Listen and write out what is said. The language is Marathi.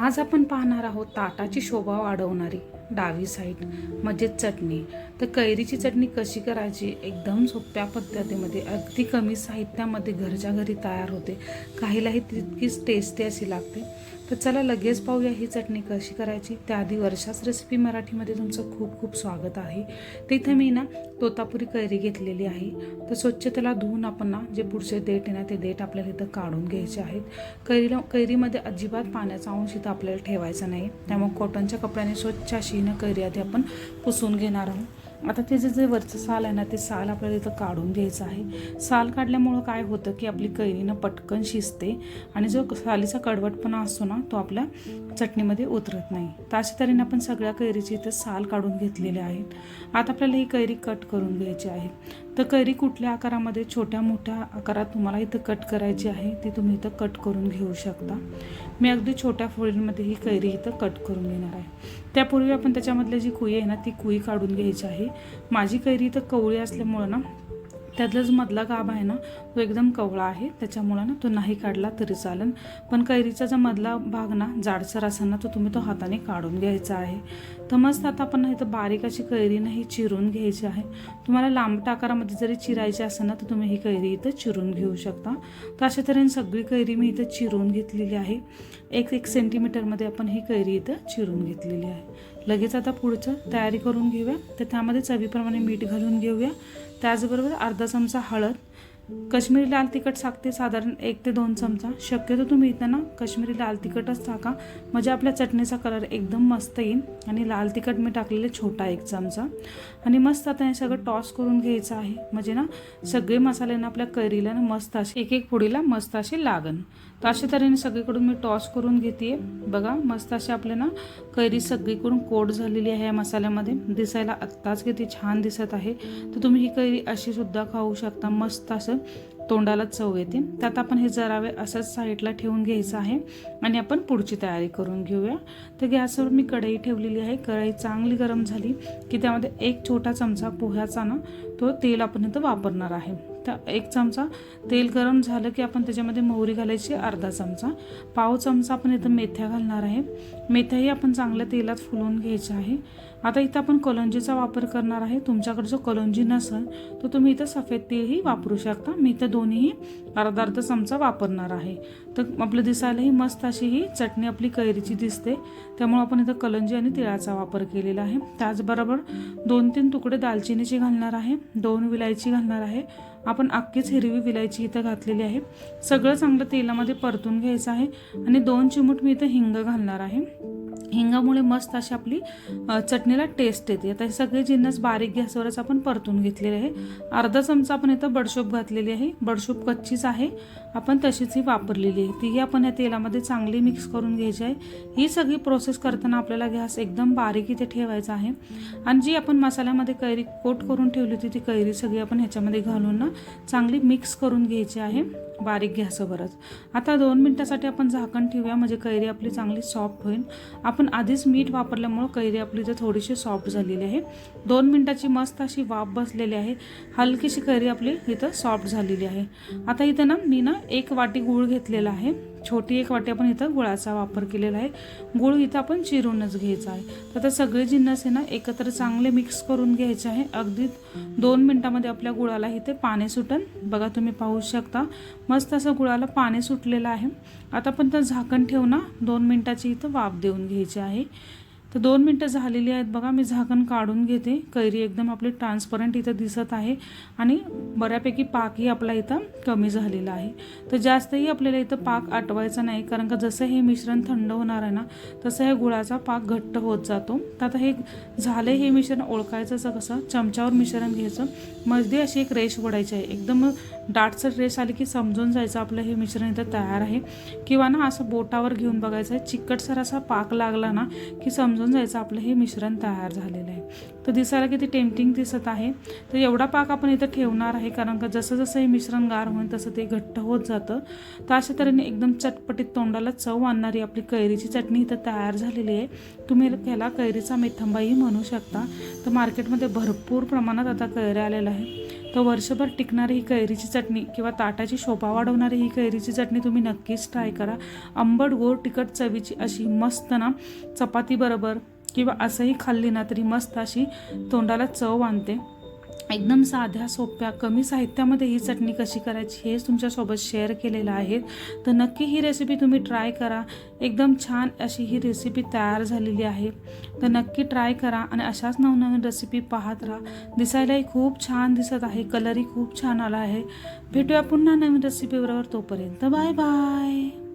आज आपण पाहणार आहोत ताटाची शोभा वाढवणारी डावी साईड म्हणजे चटणी. तर कैरीची चटणी कशी करायची? एकदम सोप्या पद्धतीमध्ये अगदी कमी साहित्यामध्ये घरच्या घरी तयार होते. काहीलाही तितकीच टेस्टी अशी लागते. तर चला लगेच पाहूया ही चटणी कशी करायची. त्याआधी वर्षाच रेसिपी मराठीमध्ये तुमचं खूप खूप स्वागत आहे. तिथे मी ना तोतापुरी कैरी घेतलेली आहे. तर स्वच्छ त्याला धुवून आपण ना जे पुढचे देठ आहे ना ते देठ आपल्याला इथं काढून घ्यायचे आहेत. कैरीला कैरीमध्ये अजिबात पाण्याचा अंश इथं आपल्याला ठेवायचा नाही. त्यामुळे कॉटनच्या कपड्याने स्वच्छ अशी ना कैरी आधी आपण पुसून घेणार आहोत. आता त्याचं जे वरचं साल आहे ना ते साल आपल्याला इथं काढून घ्यायचं आहे. साल काढल्यामुळं काय होतं की आपली कैरीनं पटकन शिजते आणि जो सालीचा कडवटपणा असतो ना तो आपल्या चटणीमध्ये उतरत नाही. तर अशा तऱ्हेने आपण सगळ्या कैरीचे इथं साल काढून घेतलेले आहेत. आता आपल्याला ही कैरी कट करून घ्यायची आहे. तर कैरी कुठल्या आकारामध्ये छोट्या मोठ्या आकारात तुम्हाला इथं कट करायची आहे ती तुम्ही इथं कट करून घेऊ शकता. मी अगदी छोट्या फोळींमध्ये ही कैरी इथं कट करून घेणार आहे. त्यापूर्वी आपण त्याच्यामधली जी कुई आहे ना ती कुई काढून घ्यायची आहे. माझी कैरी तर कवळी असल्यामुळं ना त्यातला जो मधला गाभ आहे ना तो एकदम कवळा आहे. त्याच्यामुळं ना तो नाही काढला तरी चालेल पण कैरीचा जो मधला भाग ना जाडसर असेल ना तो तुम्ही तो हाताने काढून घ्यायचा आहे. तर मस्त आता आपण इथं बारीक अशी कैरी नाही चिरून घ्यायची आहे. तुम्हाला लांबट आकारामध्ये जरी चिरायची असेल ना तर तुम्ही ही कैरी इथं चिरून घेऊ शकता. तर अशा तऱ्हेने सगळी कैरी मी इथं चिरून घेतलेली आहे. एक एक सेंटीमीटरमध्ये आपण ही कैरी इथं चिरून घेतलेली आहे. लगेच आता पुढचं तयारी करून घेऊया. तर त्यामध्ये चवीप्रमाणे मीठ घालून घेऊया. त्याचबरोबर अर्धा चमचा हळद कश्मीरी लाल तिखट टाकते साधारण एक ते दोन चमचा. शक्यतो तुम्ही इथं ना कश्मीरी लाल तिखटच टाका. म्हणजे आपल्या चटणीचा कलर एकदम मस्त येईल आणि लाल तिखट मी टाकलेले छोटा एक चमचा. आणि मस्त आता हे सगळं टॉस करून घ्यायचं आहे. म्हणजे ना सगळे मसाले ना आपल्या कैरीला ना मस्त असे एक एक फोडीला मस्त असे लागन. तर अशा तऱ्हेने सगळीकडून मी टॉस करून घेते बघा मस्त असे आपले ना कैरी सगळीकडून कोट झालेली आहे या मसाल्यामध्ये. दिसायला आत्ताच किती छान दिसत आहे. तर तुम्ही ही कैरी अशी सुद्धा खाऊ शकता. मस्त असं तोंडाला चव येते. त्यात आपण हे जरावे असंच साईडला ठेवून घ्यायचं आहे आणि आपण पुढची तयारी करून घेऊया. तर गॅसवर मी कढई ठेवलेली आहे. कढई चांगली गरम झाली की त्यामध्ये एक छोटा चमचा पोह्याचा ना तो तेल आपण इथं वापरणार आहे. तर एक चमचा तेल गरम झालं की आपण त्याच्यामध्ये मोहरी घालायची अर्धा चमचा. पाव चमचा आपण इथं मेथ्या घालणार आहे. मेथ्याही आपण चांगल्या तेलात फुलवून घ्यायच्या आहे. आता इथं आपण कलोंजीचा वापर करणार आहे. तुमच्याकडे जो कलोंजी नसेल तर तुम्ही इथं सफेद तेलही वापरू शकता. मी इथं दोन्हीही अर्धा अर्धा चमचा वापरणार आहे. तर आपलं दिसायलाही मस्त अशी ही चटणी आपली कैरीची दिसते. त्यामुळे आपण इथं कलंजी आणि तिळाचा वापर केलेला आहे. त्याचबरोबर दोन तीन तुकडे दालचिनीची घालणार आहे. दोन विलायची घालणार आहे. आपण अख्खीच हिरवी विलायची इथं घातलेली आहे. सगळं चांगलं तेलामध्ये परतून घ्यायचं आहे. आणि दोन चिमूट मी इथं हिंग घालणार आहे. हिंगामुळे मस्त अशी आपली चटणीला टेस्ट येते. आता हे सगळे जिन्नस बारीक गॅसवरच आपण परतून घेतलेले आहे. अर्धा चमचा आपण इथं बडशोप घातलेली आहे. बडशोप कच्चीच आहे. आपण तशीच ही वापरलेली आहे. तीही आपण या तेलामध्ये चांगली मिक्स करून घ्यायची आहे. ही सगळी प्रोसेस करताना आपल्याला गॅस एकदम बारीक इथे ठेवायचा आहे. आणि जी आपण मसाल्यामध्ये कैरी कोट करून ठेवली होती ती कैरी सगळी आपण ह्याच्यामध्ये घालून ना चांगली मिक्स करून घ्यायची आहे. बारीक गॅसवरच. आता दोन मिनटासाठी आपण झाकण ठेवूया. म्हणजे कैरी आपली चांगली सॉफ्ट होईल. आपण आधीच मीठ वापरल्यामुळं कैरी आपली इथे थोडीशी सॉफ्ट झालेली आहे. दोन मिनटाची मस्त अशी वाफ बसलेली आहे. हलकीशी कैरी आपली इथं सॉफ्ट झालेली आहे. आता इथं ना मी ना एक वाटी गूळ घेतलेला आहे. छोटी एक वाटी आपण इथं गुळाचा वापर केलेला आहे. गुळ इथं आपण चिरूनच घ्यायचा आहे. तर आता सगळे जिन्नस आहे ना एकत्र चांगले मिक्स करून घ्यायचे आहे. अगदी दोन मिनटामध्ये आपल्या गुळाला इथे पाणी सुटन. बघा तुम्ही पाहू शकता. मस्त असं गुळाला पाणी सुटलेलं आहे. आता आपण तर झाकण ठेवू ना दोन मिनटाची इथं वाफ देऊन घ्यायची आहे. तर दोन मिनटं झालेली आहेत बघा मी झाकण काढून घेते. कैरी एकदम आपली ट्रान्सपरंट इथं दिसत आहे आणि बऱ्यापैकी पाकही आपला इथं कमी झालेला आहे. तर जास्तही आपल्याला इथं पाक आटवायचा नाही कारण का जसं हे मिश्रण थंड होणार आहे ना तसं हे गुळाचा पाक घट्ट होत जातो. तर आता हे झाले हे मिश्रण ओळखायचं कसं चमच्यावर मिश्रण घ्यायचं. मध्ये अशी एक रेश ओढायची आहे. एकदम दाटसर रेस आली की समजून जायचं आपलं हे मिश्रण इथं तयार आहे. किंवा ना असं बोटावर घेऊन बघायचं आहे चिकटसर असा पाक लागला ना की समजून जायचं आपलं हे मिश्रण तयार झालेलं आहे. तर दिसायला किती टेम्पटिंग दिसत आहे. तर एवढा पाक आपण इथं ठेवणार आहे कारण का जसं जसं हे मिश्रण गार होईल तसं ते घट्ट होत जातं. तर अशा तऱ्हेने एकदम चटपटीत तोंडाला चव आणणारी आपली कैरीची चटणी इथं तयार झालेली आहे. तुम्ही ह्याला कैरीचा मेथंबाही म्हणू शकता. तर मार्केटमध्ये भरपूर प्रमाणात आता कैऱ्या आलेला आहे तर वर्षभर टिकणारी ही कैरीची चटणी किंवा ताटाची शोभा वाढवणारी ही कैरीची चटणी तुम्ही नक्कीच ट्राय करा. आंबट गोड तिखट चवीची अशी मस्त ना चपातीबरोबर किंवा असंही खाल्ली ना तरी मस्त अशी तोंडाला चव आणते एकदम साध्या सोप्या कमी साहित्यामध्ये ही चटणी कशी करायची हेच तुमच्यासोबत शेअर केलेलं आहे. तर नक्की ही रेसिपी तुम्ही ट्राय करा. एकदम छान अशी ही रेसिपी तयार झालेली आहे. तर नक्की ट्राय करा आणि अशाच नवनवीन रेसिपी पाहत राहा. दिसायलाही खूप छान दिसत आहे. कलरही खूप छान आला आहे. भेटूया पुन्हा नवीन रेसिपीबरोबर तोपर्यंत. Bye bye